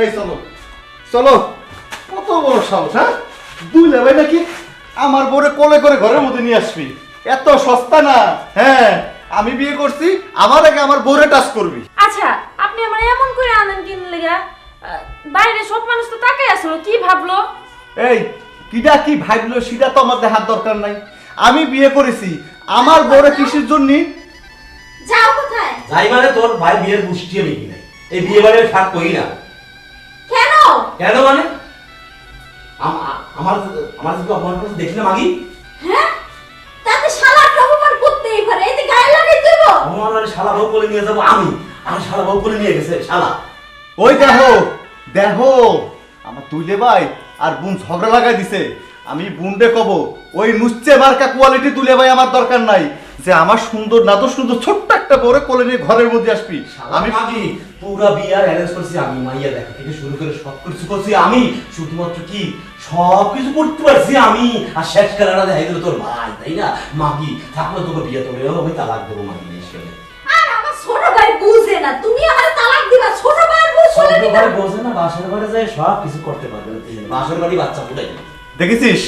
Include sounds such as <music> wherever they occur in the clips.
এই চলো। চলো। কত বড় সাহস হ্যাঁ? দুই লেবাই নাকি? আমার বউরে কোলে করে ঘরের মধ্যে নিয়ে আসবি। এত সস্তা না হ্যাঁ? আমি বিয়ে করছি আমার আগে আমার বউরে টাচ করবি। আচ্ছা আপনি আমার এমন করে আনেন কিন লেগা? বাইরে সব মানুষ তো তাকাই আসলো কি ভাবলো? এই কিডা কি ভাবলো সেটা তো আমার দেখার দরকার নাই। আমি বিয়ে করেছি আমার বউরে কিসের জন্য? যাও কোথায়? যাই মানে তোর ভাই বিয়ের গোষ্ঠী আমি কি নাই এই বিয়ে বাড়ির ফাঁক করি না? কেন মানে? আমার আমার যদি অপমান করতে দেখি না মাগি? হ্যাঁ? তাতে শালা অপমান করতেই পারে এতে গায়ে লাগাই দেব। অপমান মানে শালা বউ করে নিয়ে যাব আমি। আর শালা বউ করে নিয়ে গেছে শালা। ওই দেখো দেখো আমার তুইলে ভাই আর বোন ঝগড়া লাগাই দিছে। আমি বুনডে কব ওই নুচ্ছে মার্কা কোয়ালিটি তুলে ভাই আমার দরকার নাই। যে আমার সুন্দর না তো সুন্দর ছোট্ট একটা বড় কোলে নিয়ে ঘরের মধ্যে আসবি। আমি মাগি পুরা বিয়ার অ্যারেঞ্জ করছি আমি মাইয়া দেখা থেকে শুরু করে সব কিছু করছি আমি শুধুমাত্র কি সব কিছু করতে পারছি আমি। আর শেষ খেলাটা দেখাই দিল তোর ভাই তাই না? মাগি থাকলে তোকে বিয়ে তোকে আমি তালাক দেবো মাগি শেষ খেলে আর আমার ছোট ভাই বুঝে না তুমি আমার তালাক দিবা ছোট ভাই বুঝ শুনে ছোট নিবা ভাই বোঝে না বাসর ঘরে যায় সব কিছু করতে পারবে। বাসর বাড়ি বাচ্চা ফুটাই দেখেছিস?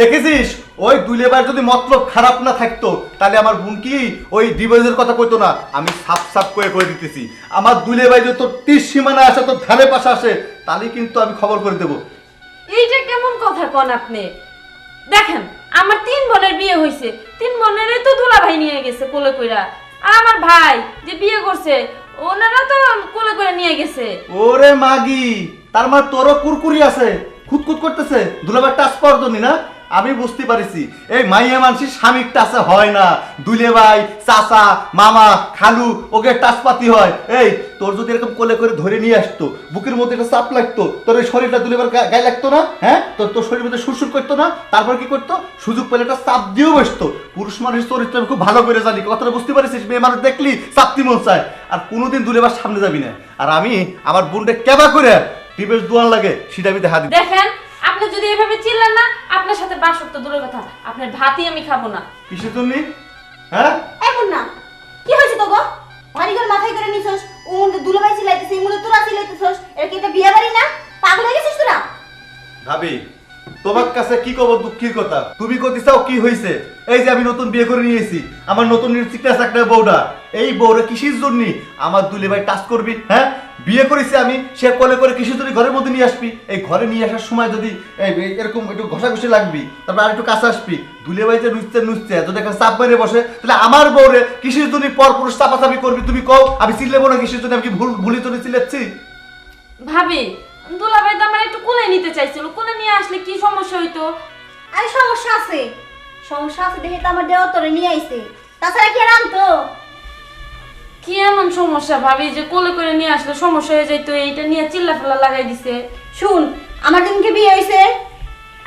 দেখেছিস? ওই দুলেবার যদি মতলব খারাপ না থাকতো তাহলে আমার বোন কি ওই ডিভোর্সের কথা কইতো না? আমি সাপ সাপ করে করে দিতেছি। আমার দুলে ভাই যদি তোর তীর সীমানা আসে তোর ধারে পাশে আসে তাহলে কিন্তু আমি খবর করে দেবো। এইটা কেমন কথা কন আপনি? দেখেন আমার তিন বোনের বিয়ে হয়েছে তিন বোনের তো দুলা ভাই নিয়ে গেছে কোলে কইরা। আর আমার ভাই যে বিয়ে করছে ওনারা তো কোলে করে নিয়ে গেছে। ওরে মাগি তার মানে তোরও কুরকুরি আছে? খুঁতখুত করতেছে? দুলাবার টাচ পাওয়ার জন্য না? আমি বুঝতে পারিছি, এই মাইয়া মানুষের স্বামীর টাচে হয় না। দুলে ভাই, চাচা, মামা, খালু, ওকে টাচ পাতি হয়। এই, তোর যদি এরকম কোলে করে ধরে নিয়ে আসতো, বুকের মধ্যে একটা চাপ লাগতো, তোর এই শরীরটা দুলেবার গা- গায়ে লাগতো না? হ্যাঁ? তোর তোর শরীরের মধ্যে সুরসুর করতো না? তারপর কি করতো? সুযোগ পেলে একটা চাপ দিয়েও বসতো। পুরুষ মানুষের চরিত্র আমি খুব ভালো করে জানি। কথাটা বুঝতে পারিস মেয়ে মানুষ দেখলি, চাপতি মন চায়। আর কোনোদিন দুলেবার সামনে যাবি না। আর আমি আমার বোনটা কেবা করে টিপের দোয়ান লাগে, সেটা আমি দেখা দিই দেখেন আপনি যদি এভাবে চিল্লেন না আপনার সাথে বাসর তো দূরের কথা আপনার ভাতই আমি খাব না। কিসের জন্য? হ্যাঁ? এমন না। কি হয়েছে তো গো বাড়ি ঘর মাথায় করে নিছস ও মনে দুলাভাই সিলাইতেছে এই মনে তোরা সিলাইতেছস এর কি এটা বিয়ে বাড়ি না? পাগল হয়ে গেছিস তোরা? ভাবি তোমার কাছে কি কব দুঃখের কথা? তুমি কতি চাও কি হয়েছে এই যে আমি নতুন বিয়ে করে নিয়েছি আমার নতুন নির্চিকাস একটা বউটা এই বউরে কিসের জন্য? আমার দুলে ভাই টাচ করবি হ্যাঁ? বিয়ে করেছি আমি সে কোলে করে কিসের জন্য ঘরের মধ্যে নিয়ে আসবি। এই ঘরে নিয়ে আসার সময় যদি এরকম একটু ঘষাঘষি লাগবি তারপর আর একটু কাছে আসবি। দুলে যে নুচতে নুচতে যদি একটা চাপ মেরে বসে তাহলে আমার বউরে কিসের জন্য পর পুরুষ চাপাচাপি করবি। তুমি কও আমি চিল্লেবো না কিসের জন্য আমি কি ভুল ভুলি তোরে চিল্লাচ্ছি? ভাবি দুলা ভাই তো আমার একটু কোলে নিতে চাইছিল। কোলে নিয়ে আসলে কি সমস্যা হইতো? আরে সমস্যা আছে। সমস্যা আছে দেখে তো আমার দেওয়া তোরে নিয়ে আইছে। তাছাড়া কি আর আনতো? কি এমন সমস্যা ভাবি যে কোলে করে নিয়ে আসলে সমস্যা হয়ে যাইতো, এইটা নিয়ে চিল্লা ফেলা লাগাই দিছে। শুন, আমার দিনকে বিয়ে হয়েছে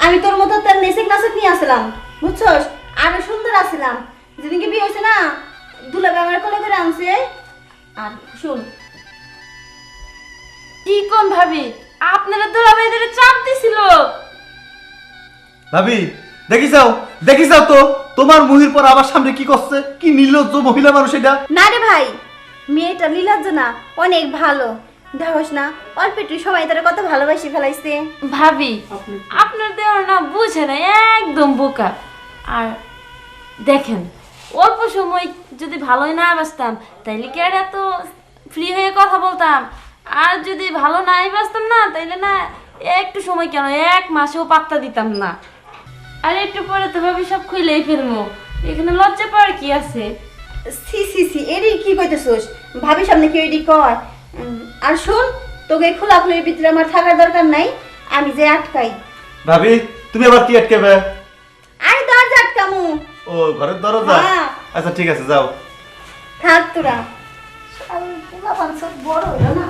আমি তোর মতো তার নেসেক নাসেক নিয়ে আসলাম, বুঝছস? আরও সুন্দর আসলাম। যেদিনকে বিয়ে হয়েছে না দুলাবে আমার কোলে করে আনছে। আর শুন, কি কোন ভাবি? আপনারা দুলা ভাইদের চাপ দিছিল। ভাবি দেখিসাও দেখিসাও তো? তোমার মুহির পর আমার সামনে কি করছে? কি নির্লজ্জ মহিলা মানুষ এটা? না রে ভাই মেয়েটা লীলাজ্জ না অনেক ভালো। দেখোস না অল্প একটু সময় তারা কত ভালোবাসি ফেলাইছে। ভাবি আপনার দেওয়ার না বুঝে না একদম বোকা। আর দেখেন অল্প সময় যদি ভালোই না বাসতাম তাইলে কি আর এত ফ্রি হয়ে কথা বলতাম? আর যদি ভালো নাই বাসতাম না তাইলে না একটু সময় কেন এক মাসেও পাত্তা দিতাম না। আর একটু পরে তো ভাবি সব খুইলেই ফেলব এখানে লজ্জা পাওয়ার কি আছে? সি সি সি এরই কি কইতেছস? ভাবি সামনে কি এডি কর? আর শুন তোকে খোলাখুলির ভিতরে আমার থাকার দরকার নাই আমি যে আটকাই। ভাবি তুমি আবার কি আটকেবে? আরে দরজা আটকামু। ও ঘরের দরজা? হ্যাঁ। আচ্ছা ঠিক আছে যাও। থাক তোরা। বড় হলো না।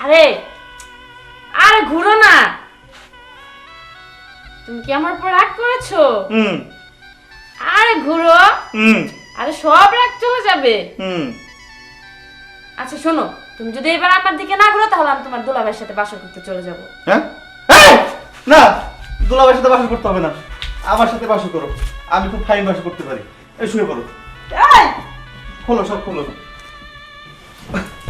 আরে আরে ঘুরো না। তুমি কি আমার উপর রাগ করেছ? হুম। আরে ঘুরো। হুম। আরে সব রাগ চলে যাবে। হুম। আচ্ছা শোনো তুমি যদি এবার আমার দিকে না ঘুরো তাহলে আমি তোমার দুলাভাইয়ের সাথে বাসর করতে চলে যাব। হ্যাঁ? এই! না দুলাভাইয়ের সাথে বাসা করতে হবে না। আমার সাথে বাসা করো। আমি খুব ফাইন বাসা করতে পারি। এই শুয়ে পড়ো। খোলো সব খোলো।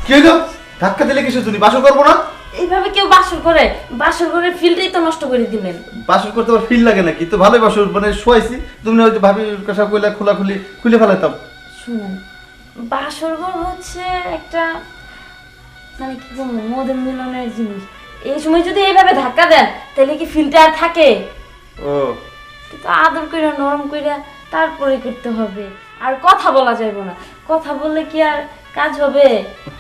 কি হইল? ধাক্কা দিলে কিছু তুমি বাসর করব না? এইভাবে কেউ বাসর করে বাসর করে ফিল্ডটাই তো নষ্ট করে দিলেন। বাসর করতে আমার ফিল লাগে নাকি? তো ভালোই বাসর মানে শোয়াইছি। তুমি হয়তো ভাবি কাছা কইলা খোলা খুলি খুলে ফেলাইতাম। শুনুন বাসর ঘর হচ্ছে একটা মানে কি বলব মদের মিলনের জিনিস। এই সময় যদি এইভাবে ধাক্কা দেন তাহলে কি ফিল্ডটা আর থাকে? ও। কিন্তু আদর করে নরম করে তারপরে করতে হবে। আর কথা বলা যাবে না। কথা বললে কি আর কাজ হবে।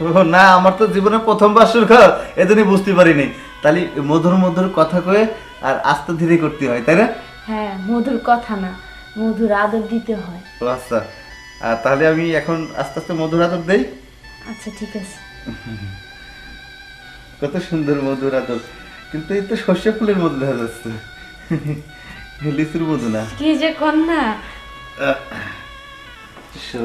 ও, না আমার তো জীবনে প্রথম বাসর ঘর এজন্যই বুঝতে পারিনি। তাহলে মধুর মধুর কথা কয়ে আর আস্তে ধীরে করতে হয় তাই না? হ্যাঁ মধুর কথা না মধুর আদর দিতে হয়। ও আচ্ছা। আর তাহলে আমি এখন আস্তে আস্তে মধুর আদর দেই? আচ্ছা ঠিক আছে। <laughs> কত সুন্দর মধুর আদর। কিন্তু এই তো সর্ষে ফুলের মধু দেখা যাচ্ছে। <laughs> লিচুর মধু না? কি যে কন্যা। শো।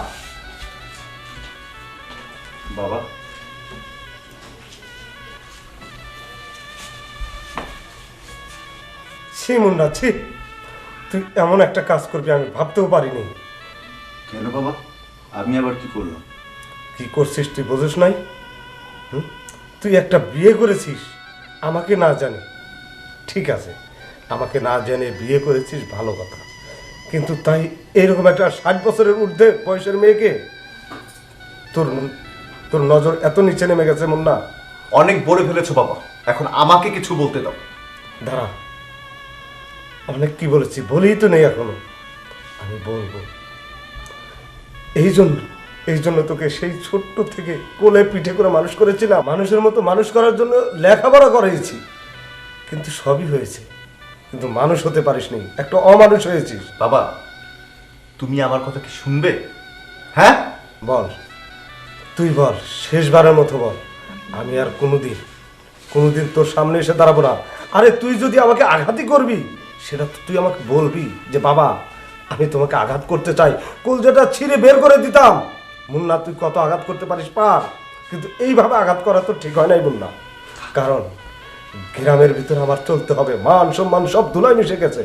ছি মুন্না ছি। তুই এমন একটা কাজ করবি আমি ভাবতেও পারিনি। কেন বাবা? আমি আবার কি করলাম? কি করছিস তুই বোঝিস নাই? তুই একটা বিয়ে করেছিস আমাকে না জানে। ঠিক আছে আমাকে না জেনে বিয়ে করেছিস ভালো কথা। কিন্তু তাই এরকম একটা ষাট বছরের ঊর্ধ্বে বয়সের মেয়েকে তোর তোর নজর এত নিচে নেমে গেছে মুন্না অনেক বলে ফেলেছো বাবা এখন আমাকে কিছু বলতে দাও। দাঁড়া। অনেক কি বলেছি, বলেই তো নেই এখনও। আমি বলব, এই জন্য এই জন্য তোকে সেই ছোট্ট থেকে কোলে পিঠে করে মানুষ করেছিলাম। মানুষের মতো মানুষ করার জন্য লেখাপড়া করাইছি। কিন্তু সবই হয়েছে। কিন্তু মানুষ হতে পারিস নি একটা অমানুষ হয়েছিস। বাবা, তুমি আমার কথা কি শুনবে? হ্যাঁ? বল। তুই বল, শেষবারের মতো বল। আমি আর কোনোদিন কোনোদিন তোর সামনে এসে দাঁড়াবো না। আরে তুই যদি আমাকে আঘাতই করবি সেটা তো তুই আমাকে বলবি যে বাবা আমি তোমাকে আঘাত করতে চাই। কলজাটা ছিঁড়ে বের করে দিতাম। মুন্না তুই কত আঘাত করতে পারিস পার। কিন্তু এইভাবে আঘাত করা তো ঠিক হয় নাই মুন্না। কারণ গ্রামের ভিতরে আমার চলতে হবে। মান সম্মান সব ধুলাই মিশে গেছে।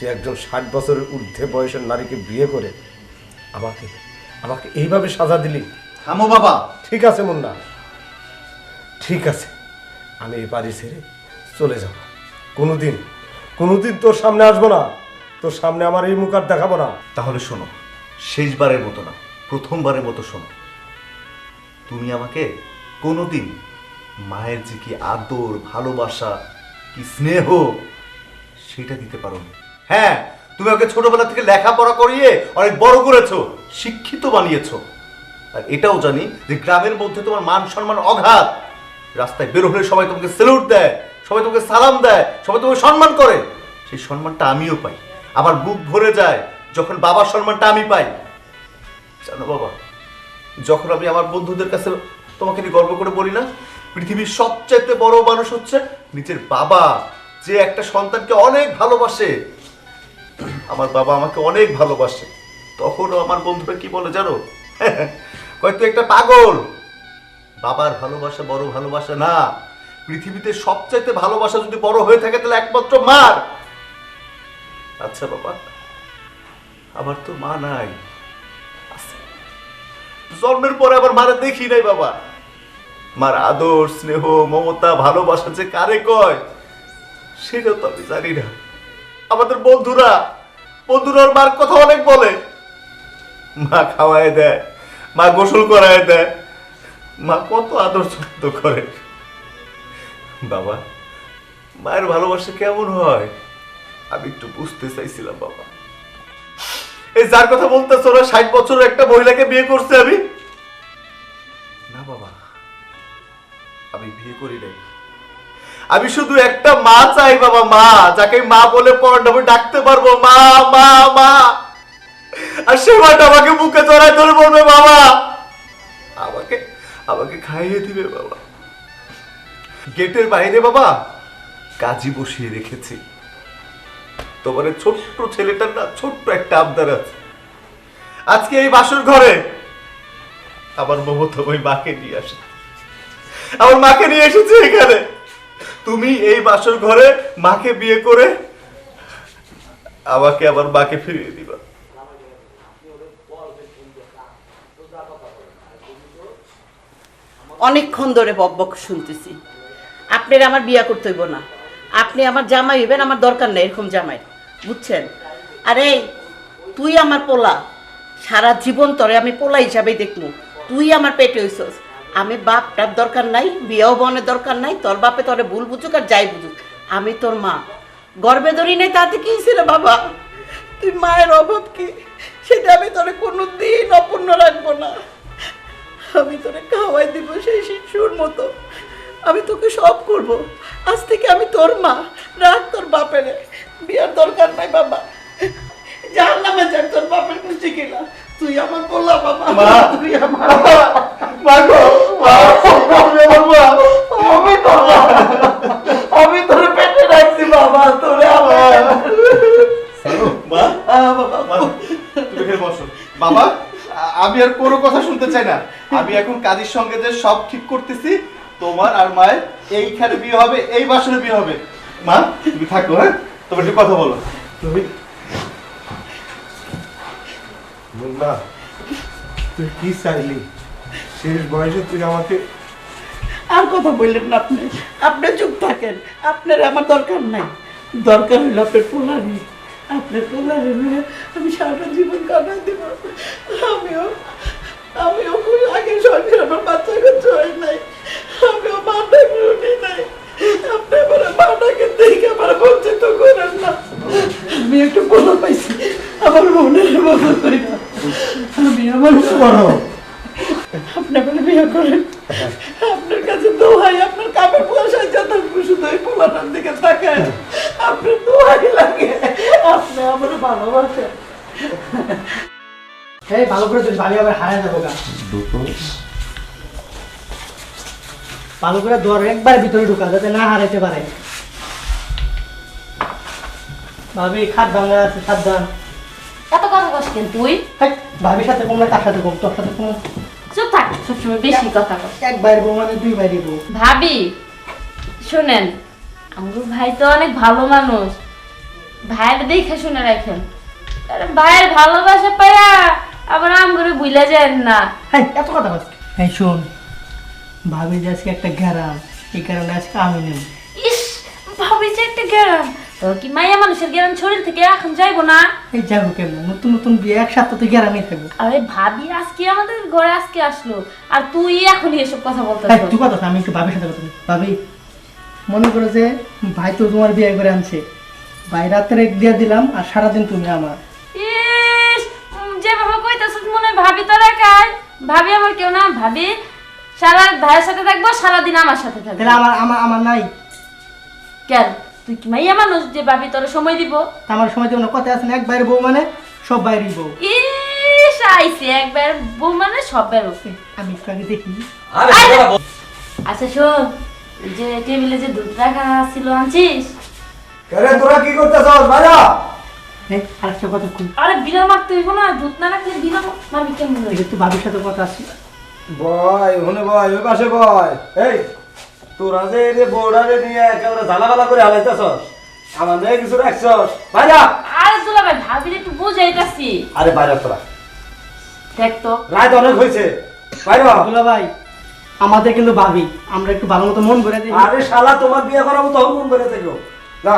তুই একজন ষাট বছরের ঊর্ধ্বে বয়সের নারীকে বিয়ে করে আমাকে আমাকে এইভাবে সাজা দিলি। থামো বাবা। ঠিক আছে মুন্না। ঠিক আছে। আমি এই বাড়ি ছেড়ে চলে যাব। কোনোদিন কোনোদিন তোর সামনে আসব না। তোর সামনে আমার এই মুখ আর দেখাবো না। তাহলে শোনো, শেষবারের মতো না, প্রথমবারের মতো শোনো। তুমি আমাকে কোনোদিন মায়ের যে কি আদর, ভালোবাসা, কি স্নেহ, সেটা দিতে পারো হ্যাঁ তুমি ওকে ছোটবেলা থেকে লেখাপড়া করিয়ে অনেক বড় করেছ, শিক্ষিত বানিয়েছো। আর এটাও জানি যে গ্রামের মধ্যে তোমার মান সম্মান অঘাত। রাস্তায় বের হলে সবাই তোমাকে সেলুট দেয়। সবাই তোমাকে সালাম দেয়, সবাই তোমাকে সম্মান করে। সেই সম্মানটা আমিও পাই। আমার বুক ভরে যায় যখন বাবার সম্মানটা আমি পাই। জানো বাবা, যখন আমি আমার বন্ধুদের কাছে তোমাকে নিয়ে গর্ব করে বলি না, পৃথিবীর সবচাইতে বড় মানুষ হচ্ছে নিজের বাবা। যে একটা সন্তানকে অনেক ভালোবাসে। আমার বাবা আমাকে অনেক ভালোবাসে। তখনও আমার বন্ধুরা কি বলে জানো? <laughs> কয়, তুই একটা পাগল। বাবার ভালোবাসা বড় ভালোবাসা না। পৃথিবীতে সবচাইতে ভালোবাসা যদি বড় হয়ে থাকে, তাহলে একমাত্র মার। আচ্ছা বাবা, আমার তো মা নাই। জন্মের পরে আবার মারা দেখি নাই বাবা। মার আদর, স্নেহ, মমতা, ভালোবাসা যে কারে কয়, সেটাও তো আমি জানি না। আমাদের বন্ধুরা বন্ধুরা মার কথা অনেক বলে। মা খাওয়ায় দেয়, মা গোসল করায় দেয়, মা কত আদর যত্ন করে। বাবা, মায়ের ভালোবাসা কেমন হয়? আমি একটু বুঝতে চাইছিলাম, বাবা। এই যার কথা বলতেছো না ষাট বছরের একটা মহিলাকে বিয়ে করছে আমি? না, বাবা। আমি বিয়ে করি নাই। আমি শুধু একটা মা চাই, বাবা, মা। যাকে মা বলে পড়ানো ডাকতে পারব। মা মা মা। আর সে মাটা আমাকে বুকে চড়াই ধরে বলবে, বাবা। আমাকে আমাকে খাইয়ে দিবে, বাবা। গেটের বাইরে বাবা। কাজী বসিয়ে রেখেছি। তোমার ছোট্ট ছেলেটার না ছোট্ট একটা আবদার আছে। আজকে এই বাসর ঘরে আমার মমতাময় মাকে নিয়ে আসে। আমার মাকে নিয়ে এসেছি এখানে। তুমি এই বাসর ঘরে মাকে বিয়ে করে আমাকে আমার মাকে ফিরিয়ে দিবা। অনেকক্ষণ ধরে বকবক শুনতেছি। আপনার আমার বিয়া করতে হইব না। আপনি আমার জামাই হইবেন, আমার দরকার নেই এরকম জামাই। বুঝছেন? আরে তুই আমার পোলা, সারা জীবন তরে আমি পোলা হিসাবেই দেখব তুই আমার পেটে হইছস। আমি বাপটার দরকার নাই বিয়েও বনের দরকার নাই, তোর বাপে তোরে ভুল বুঝুক আর যাই বুঝুক। আমি তোর মা। গর্বে ধরি নেই তাতে কি ছিল বাবা? তুই মায়ের অভাব কি? সেটা আমি তোরে কোনো দিন অপূর্ণ রাখব না। আমি তোরে খাওয়াই দিব সেই শিশুর মতো। আমি তোকে সব করব। আজ থেকে আমি তোর মা রাখ তোর বাপের। বিয়ার দরকার নাই বাবা। জান নামে যাক তোর বাপের খুশি কিনা? তুই আমার বললা বাবা। তুই আমার মা গো, মা, আমি আমার মা। আমি তোর মা। আমি তোর পেটে রাখছি বাবা তোরে আমার। বাবা। আমি আর কোনো কথা শুনতে চাই না। আমি এখন কাজের সঙ্গে যে সব ঠিক করতেছি তোমার আর মায়ের এইখানে বিয়ে হবে এই বাসনে বিয়ে হবে। মা তুমি থাকো হ্যাঁ? তোমার একটু কথা বলো। তুমি মুন্না তুই কি চাইলি? শেষ বয়সে তুই আমাকে আর কথা বললেন না আপনি। আপনি চুপ থাকেন। আপনার আমার দরকার নাই। দরকার হইল আপনার পোলারি। আপনার পোলারি হলে আমি সারাটা জীবন কাটাই দিব। আমিও আমিও খুব আগে সংসার আমার বাচ্চা কাচ্চা হয় নাই। আমিও মাটা গুলি নাই। আপনি আমার মাটাকে দেখে আমার বঞ্চিত করেন না। আমি একটু বলো পাইছি আমার মনের মতো করি না। আমি আমার করো আপনি বলে বিয়ে করেন। আপনার কাছে দোহাই আপনার কাপের পয়সায় যত শুধু ওই পোলাটার দিকে তাকায়। আপনার দোহাই লাগে। আপনি আমার ভালোবাসেন। এই ভালো করে যদি ভাবি আবার হারায় যাব গা। ভালো করে ধর একবার ভিতরে ঢুকা যাতে না হারাইতে পারে। ভাবি খাদ ভাঙা আছে সাবধান। এত কথা কস কেন তুই? ভাবির সাথে কমলে কার সাথে কম তোর সাথে কম চুপ থাক সবসময় বেশি কথা কস এক বাইর বউ মানে দুই বাইরে বউ। ভাবি শোনেন আমার ভাই তো অনেক ভালো মানুষ। ভাইয়ের দেখে শুনে রাখেন। আরে ভাইয়ের ভালোবাসা পায়া আবার আম করে বুইলা যায় না। এত কথা বল এই শোন ভাবি যে আজকে একটা গ্যারাম এই কারণে আজকে আমি নেব। ইস ভাবি যে একটা গ্যারান তো কি মাইয়া মানুষের গ্যারান শরীর থেকে এখন যাইবো না? এই যাব কেন নতুন নতুন বিয়ে এক একসাথে তো গ্যারামই থাকব আরে ভাবি আজকে আমাদের ঘরে আজকে আসলো। আর তুই এখনই এসব কথা বলতে তুই কথা আমি একটু ভাবির সাথে কথা বলি। ভাবি মনে করো যে ভাই তো তোমার বিয়ে করে আনছে। ভাই রাত্রে দিয়ে দিলাম আর সারাদিন তুমি আমার। ইস উম, যেভাবে কইতাছিস মনে ভাবি তোর একাই। ভাবি আমার কেউ না? ভাবি সারা ভাইয়ের সাথে থাকব সারাদিন আমার সাথে থাকব। তাহলে আমার আমার আমার নাই। কেন? তুই কি মাইয়া মানুষ যে ভাবি তোর সময় দিব? তা আমার সময় যেমন কথা আছে না এক বাইরে বউ মানে সব বাইরেই বউ। ইস আইছে একবার বউ মানে সব ওকে আমি একটু আগে দেখি। আচ্ছা শোন যে টেবিলে যে দুধ রাখা ছিল আনছিস? আরে তোরা কি করতেছস? ভাইরা আরেকটা কথা কই। আরে বিড়াল মারতে হইব না দুধ না রাখলে বিড়াল মারবি কেমন তুই ভাবির সাথে কথা আছে। বয় ওখানে বয় ওই পাশে বয়। এই তোরা যে এই যে নিয়ে একেবারে ঝালাপালা করে হালাইতেছস আমার কিছু রাখছস? ভাইরা আরে দুলা ভাই ভাবির একটু বুঝাইতাছি। আরে বাইরে তোরা। দেখ তো। রাত অনেক হয়েছে বাইরে! দুলা ভাই আমাদের কিন্তু ভাবি আমরা একটু ভালো মতো মন ভরে দিই আরে শালা তোমার বিয়ে করাবো তখন মন করে থাকো না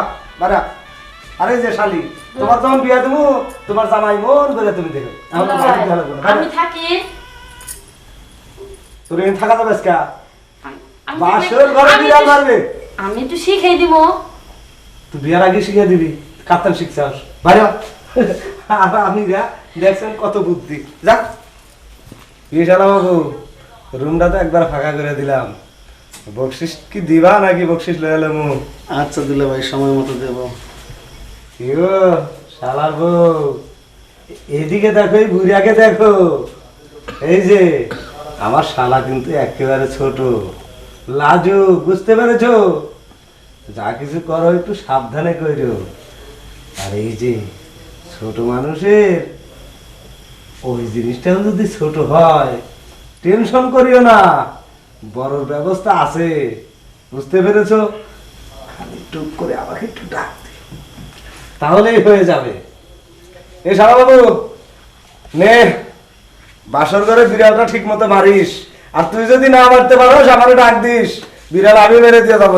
আরে যে শালি তোমার যখন বিয়ে দেবো তোমার জামাই মন করে তুমি দেখো। আমি থাকি। তোর এখানে থাকা যাবে আজকে? বাসর ঘরে বিড়াল মারবে। আমি একটু শিখাই দিব। তুই বিয়ার আগে শিখিয়ে দিবি। শিখছাস। বাইরে আর আমি যা দেখছেন কত বুদ্ধি। যাক বিশালা বাবু? রুমটা তো একবার ফাঁকা করে দিলাম। বকশিস কি দিবা নাকি বকশিস লয়ে এলে মুখ আচ্ছা দিলে ভাই সময় মতো দেবো। ইয়ো শালার বউ? এদিকে দেখো এই বুড়িয়াকে দেখো। এই যে আমার শালা কিন্তু একেবারে ছোট। লাজু, বুঝতে পেরেছ? যা কিছু করো একটু সাবধানে করো আর এই যে ছোট মানুষের, ওই জিনিসটাও যদি ছোট হয়, টেনশন করিও না। বড়র ব্যবস্থা আছে। বুঝতে পেরেছ? খালি টুক করে আমাকে একটু ডাক। তাহলেই হয়ে যাবে। এ সারা বাবু নে। বাসর ঘরে বিড়ালটা ঠিক মতো মারিস। আর তুই যদি না মারতে পারোস আমাকে ডাক দিস। বিড়াল আমি মেরে দিয়ে যাব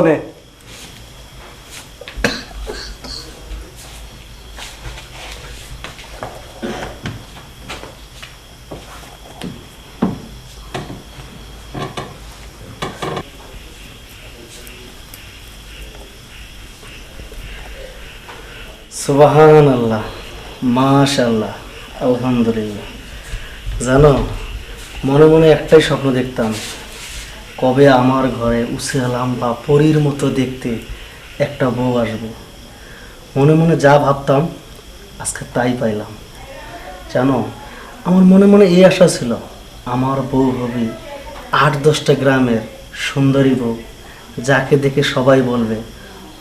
সুবাহান আল্লাহ মাশাল্লাহ, আলহামদুলিল্লাহ। জানো, মনে মনে একটাই স্বপ্ন দেখতাম, কবে আমার ঘরে উসেলাম বা পরীর মতো দেখতে একটা বউ আসবে। মনে মনে যা ভাবতাম, আজকে তাই পাইলাম। জানো, আমার মনে মনে এই আশা ছিল, আমার বউ হবে আট দশটা গ্রামের সুন্দরী বউ, যাকে দেখে সবাই বলবে,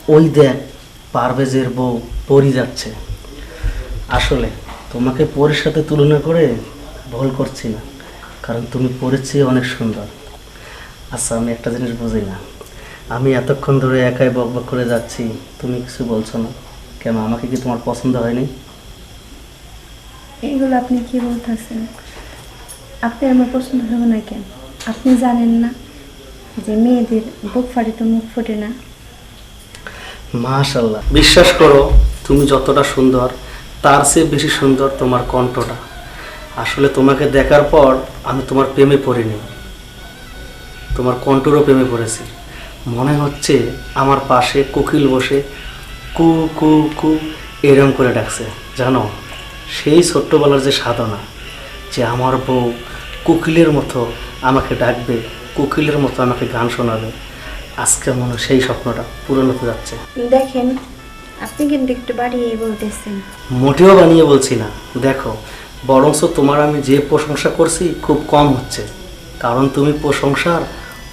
ওই দেখ, পারভেজের বউ পরি যাচ্ছে। আসলে, তোমাকে পরের সাথে তুলনা করে ভুল করছি না কারণ তুমি চেয়ে অনেক সুন্দর। আচ্ছা আমি একটা জিনিস বুঝি না। আমি এতক্ষণ ধরে একাই বক বক করে যাচ্ছি তুমি কিছু বলছো না। কেন আমাকে কি তোমার পছন্দ হয়নি? এগুলো আপনি কি বলতেছেন? আপনি আমার পছন্দ হবে না কেন? আপনি জানেন না যে মেয়েদের বুক ফাটে তো মুখ ফোটে না। মাশাল্লাহ বিশ্বাস করো তুমি যতটা সুন্দর তার চেয়ে বেশি সুন্দর তোমার কণ্ঠটা। আসলে তোমাকে দেখার পর আমি তোমার প্রেমে পড়িনি। তোমার কণ্ঠরও প্রেমে পড়েছি। মনে হচ্ছে আমার পাশে কোকিল বসে কু কু কু এরম করে ডাকছে। জানো সেই ছোট্টবেলার যে সাধনা যে আমার বউ কোকিলের মতো আমাকে ডাকবে কোকিলের মতো আমাকে গান শোনাবে আজকে মনে সেই স্বপ্নটা পূরণ হতে যাচ্ছে। দেখেন আপনি কিন্তু একটু বাড়িয়ে বলতেছেন। মোটেও বানিয়ে বলছি না। দেখো বরঞ্চ তোমার আমি যে প্রশংসা করছি খুব কম হচ্ছে কারণ তুমি প্রশংসার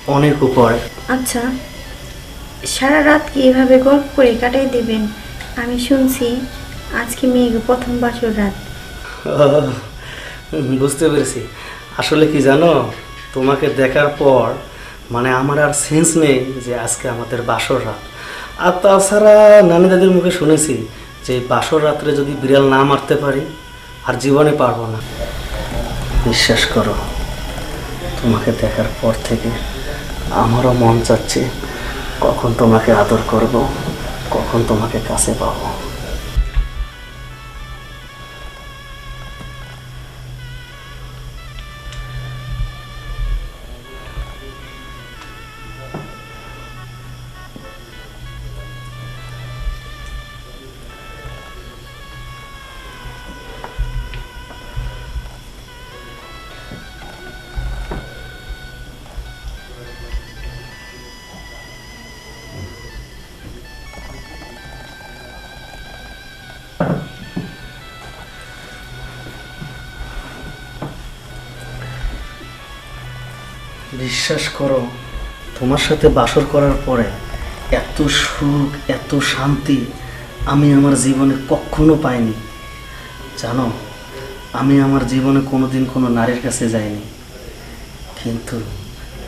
অনেক উপরে। আচ্ছা সারা রাত কি এভাবে গল্প করে কাটাই দেবেন? আমি শুনছি আজকে মেয়েকে প্রথম বাসর রাত। বুঝতে পেরেছি। আসলে কি জানো তোমাকে দেখার পর মানে আমার আর সেন্স নেই যে আজকে আমাদের বাসর রাত। আর তাছাড়া নানি দাদির মুখে শুনেছি যে বাসর রাত্রে যদি বিড়াল না মারতে পারি আর জীবনে পারব না। বিশ্বাস করো, তোমাকে দেখার পর থেকে আমারও মন চাচ্ছে কখন তোমাকে আদর করব, কখন তোমাকে কাছে পাবো। বিশ্বাস করো, তোমার সাথে বাসর করার পরে এত সুখ, এত শান্তি আমি আমার জীবনে কখনো পাইনি। জানো, আমি আমার জীবনে কোনোদিন কোনো নারীর কাছে যাইনি। কিন্তু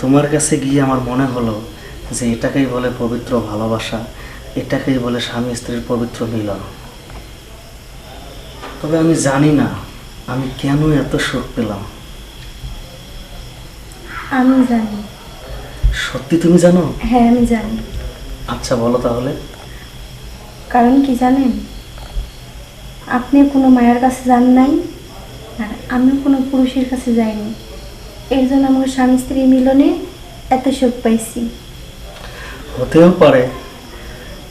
তোমার কাছে গিয়ে আমার মনে হলো যে এটাকেই বলে পবিত্র ভালোবাসা, এটাকেই বলে স্বামী স্ত্রীর পবিত্র মিলন। তবে আমি জানি না আমি কেন এত সুখ পেলাম। আমি জানি। সত্যি তুমি জানো? হ্যাঁ আমি জানি। আচ্ছা বলো তাহলে। কারণ কি জানেন? আপনি কোনো মায়ের কাছে যান নাই আর আমিও কোনো পুরুষের কাছে যাইনি। এর জন্য আমার স্বামী স্ত্রী মিলনে এত সুখ পাইছি। হতেও পারে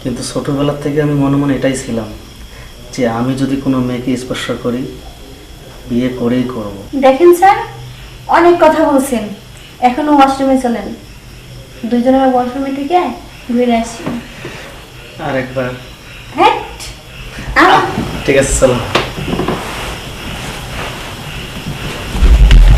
কিন্তু ছোটবেলার থেকে আমি মনে মনে এটাই ছিলাম যে আমি যদি কোনো মেয়েকে স্পর্শ করি বিয়ে করেই করব। দেখেন স্যার অনেক কথা বলছেন। এখনও ওয়াশরুমে চলেন। দুইজনে ওয়াশরুমে থেকে ঘুরে আসি। আরেকবার। হ্যাঁ। ঠিক আছে চলো।